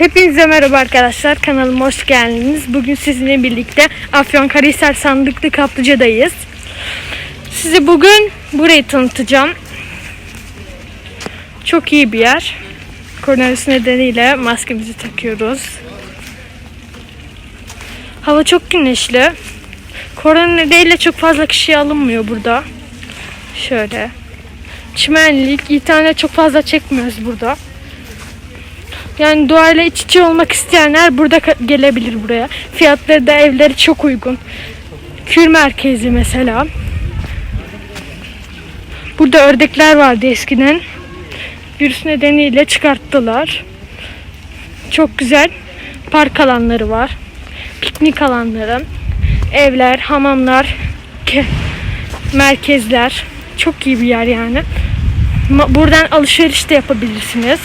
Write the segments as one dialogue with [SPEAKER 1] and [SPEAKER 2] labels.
[SPEAKER 1] Hepinize merhaba arkadaşlar. Kanalıma hoş geldiniz. Bugün sizinle birlikte Afyonkarahisar Sandıklı Kaplıca'dayız. Size bugün burayı tanıtacağım. Çok iyi bir yer. Koronavirüs nedeniyle maskemizi takıyoruz. Hava çok güneşli. Korona nedeniyle çok fazla kişi alınmıyor burada. Şöyle. Çimenlik, internet çok fazla çekmiyoruz burada. Yani doğayla iç içe olmak isteyenler burada gelebilir buraya. Fiyatları da evleri çok uygun. Kür merkezi mesela. Burada ördekler vardı eskiden. Virüs nedeniyle çıkarttılar. Çok güzel park alanları var. Piknik alanları, evler, hamamlar, ke- merkezler. Çok iyi bir yer yani. Buradan alışveriş de yapabilirsiniz.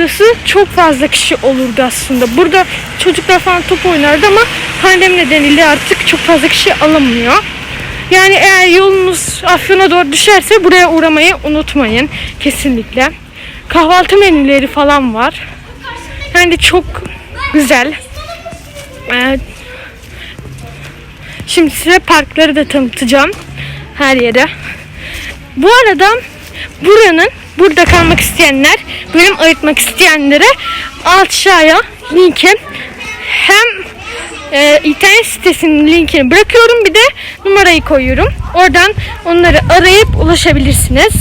[SPEAKER 1] Burası çok fazla kişi olurdu aslında. Burada çocuklar falan top oynardı ama pandemi nedeniyle artık çok fazla kişi alınmıyor. Yani eğer yolunuz Afyon'a doğru düşerse buraya uğramayı unutmayın kesinlikle. Kahvaltı menüleri falan var. Yani çok güzel. Evet. Şimdi size parkları da tanıtacağım. Her yere. Bu arada buranın burada kalmak isteyenler, bölüm ayırtmak isteyenlere aşağıya linki hem e, internet sitesinin linkini bırakıyorum bir de numarayı koyuyorum. Oradan onları arayıp ulaşabilirsiniz.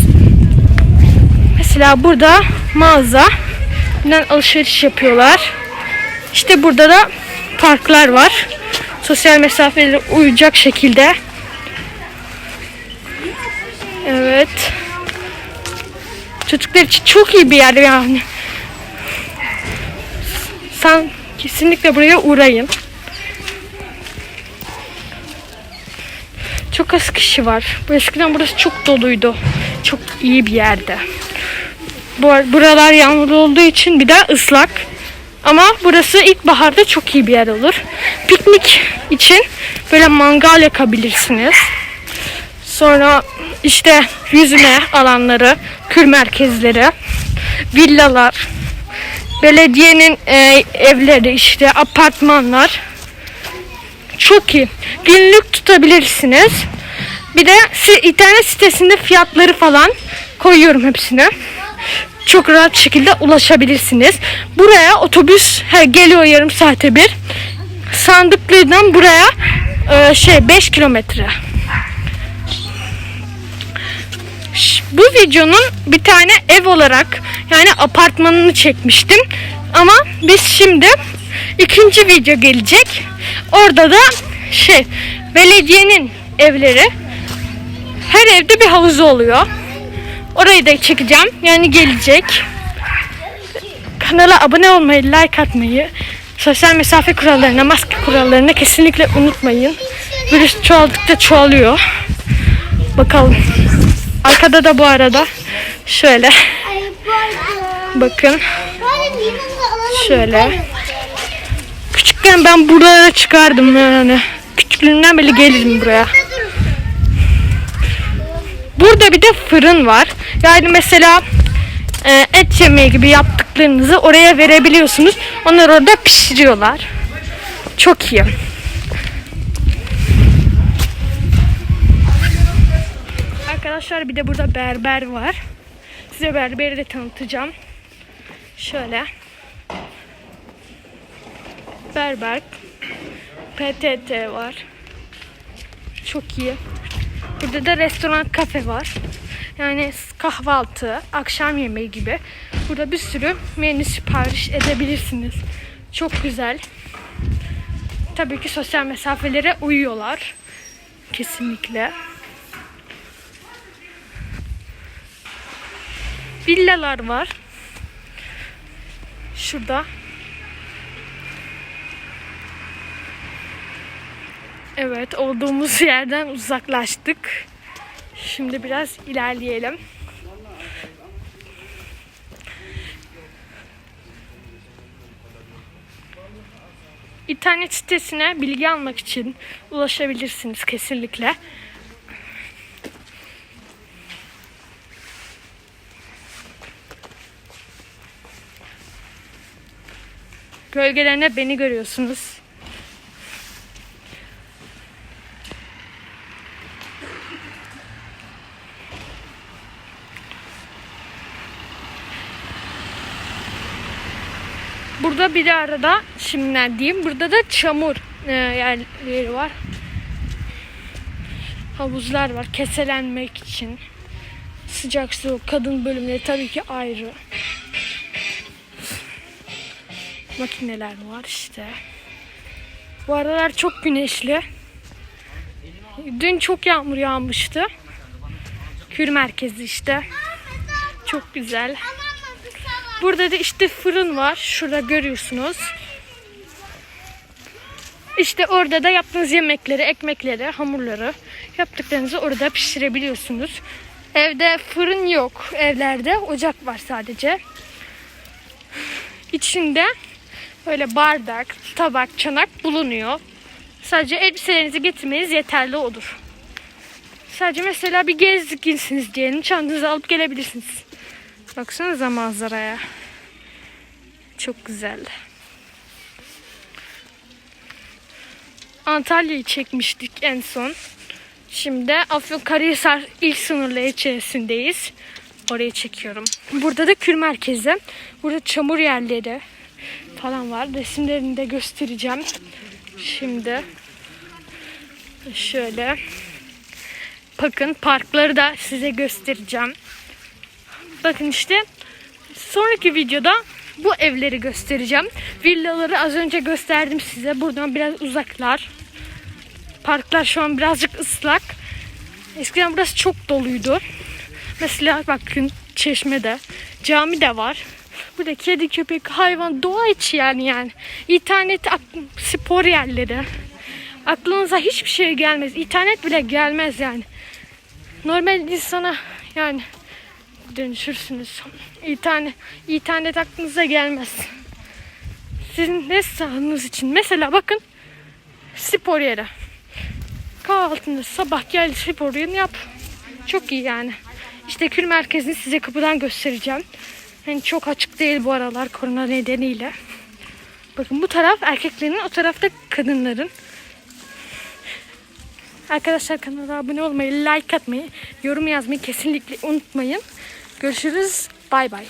[SPEAKER 1] Mesela burada mağaza buradan alışveriş yapıyorlar. İşte burada da parklar var. Sosyal mesafeleri uyacak şekilde. Evet. Çocuklar için çok iyi bir yer yani. Sen kesinlikle buraya uğrayın. Çok az kişi var. Eskiden burası çok doluydu. Çok iyi bir yerde. Bu buralar yağmurlu olduğu için bir de ıslak. Ama burası ilkbaharda çok iyi bir yer olur. Piknik için böyle mangal yakabilirsiniz. Sonra işte yüzme alanları, kür merkezleri, villalar, belediyenin e, evleri işte apartmanlar. Çok iyi. Günlük tutabilirsiniz. Bir de internet sitesinde fiyatları falan koyuyorum hepsine. Çok rahat şekilde ulaşabilirsiniz. Buraya otobüs he, geliyor yarım saate bir. Sandıklı'dan buraya e, şey 5 kilometre. Bu videonun bir tane ev olarak yani apartmanını çekmiştim. Ama biz şimdi ikinci video gelecek. Orada da şey belediyenin evleri her evde bir havuzu oluyor. Orayı da çekeceğim. Yani gelecek. Kanala abone olmayı, like atmayı, sosyal mesafe kurallarına, maske kurallarına kesinlikle unutmayın. Virüs çoğaldıkça çoğalıyor. Bakalım. Arkada da bu arada şöyle bakın şöyle. Küçükken ben buralara çıkardım yani. Küçüklüğümden beri gelirim buraya. Burada bir de fırın var. Yani mesela e, et yemeği gibi yaptıklarınızı oraya verebiliyorsunuz. Onlar orada pişiriyorlar. Çok iyi. Arkadaşlar bir de burada berber var. Size berberi de tanıtacağım. Şöyle. Berber. PTT var. Çok iyi. Burada da restoran kafe var. Yani kahvaltı, akşam yemeği gibi. Burada bir sürü menü sipariş edebilirsiniz. Çok güzel. Tabii ki sosyal mesafelere uyuyorlar. Kesinlikle. Villalar var. Şurada. Evet, olduğumuz yerden uzaklaştık. Şimdi biraz ilerleyelim. İnternet sitesine bilgi almak için ulaşabilirsiniz kesinlikle. Gölgelerine beni görüyorsunuz. Burada bir de arada şimdiden diyeyim. Burada da çamur e, yerleri var. Havuzlar var keselenmek için. Sıcak su, kadın bölümleri tabii ki ayrı. Makineler var işte. Bu aralar çok güneşli. Dün çok yağmur yağmıştı. Kür merkezi işte. Çok güzel. Burada da işte fırın var. Şurada görüyorsunuz. İşte orada da yaptığınız yemekleri, ekmekleri, hamurları yaptıklarınızı orada pişirebiliyorsunuz. Evde fırın yok. Evlerde ocak var sadece. İçinde böyle bardak, tabak, çanak bulunuyor. Sadece elbiselerinizi getirmeniz yeterli olur. Sadece mesela bir gezginsiniz diyelim. Çantanızı alıp gelebilirsiniz. Baksanıza manzaraya. Çok güzel. Antalya'yı çekmiştik en son. Şimdi Afyonkarahisar ilk sınırları içerisindeyiz. Orayı çekiyorum. Burada da kül merkezi. Burada çamur yerleri falan var. Resimlerini de göstereceğim. Şimdi şöyle bakın parkları da size göstereceğim. Bakın işte sonraki videoda bu evleri göstereceğim. Villaları az önce gösterdim size. Buradan biraz uzaklar. Parklar şu an birazcık ıslak. Eskiden burası çok doluydu. Mesela bakın çeşmede. Cami de var. Burada kedi, köpek, hayvan, doğa içi yani yani. İnternet, spor yerleri. Aklınıza hiçbir şey gelmez. İnternet bile gelmez yani. Normal insana yani dönüşürsünüz. İnternet, internet aklınıza gelmez. Sizin ne sağlığınız için. Mesela bakın spor yeri. Kahvaltında sabah gel sporunu yap. Çok iyi yani. İşte kül merkezini size kapıdan göstereceğim. Yani çok açık değil bu aralar korona nedeniyle. Bakın bu taraf erkeklerin, o tarafta kadınların. Arkadaşlar kanala abone olmayı, like atmayı, yorum yazmayı kesinlikle unutmayın. Görüşürüz. Bay bay.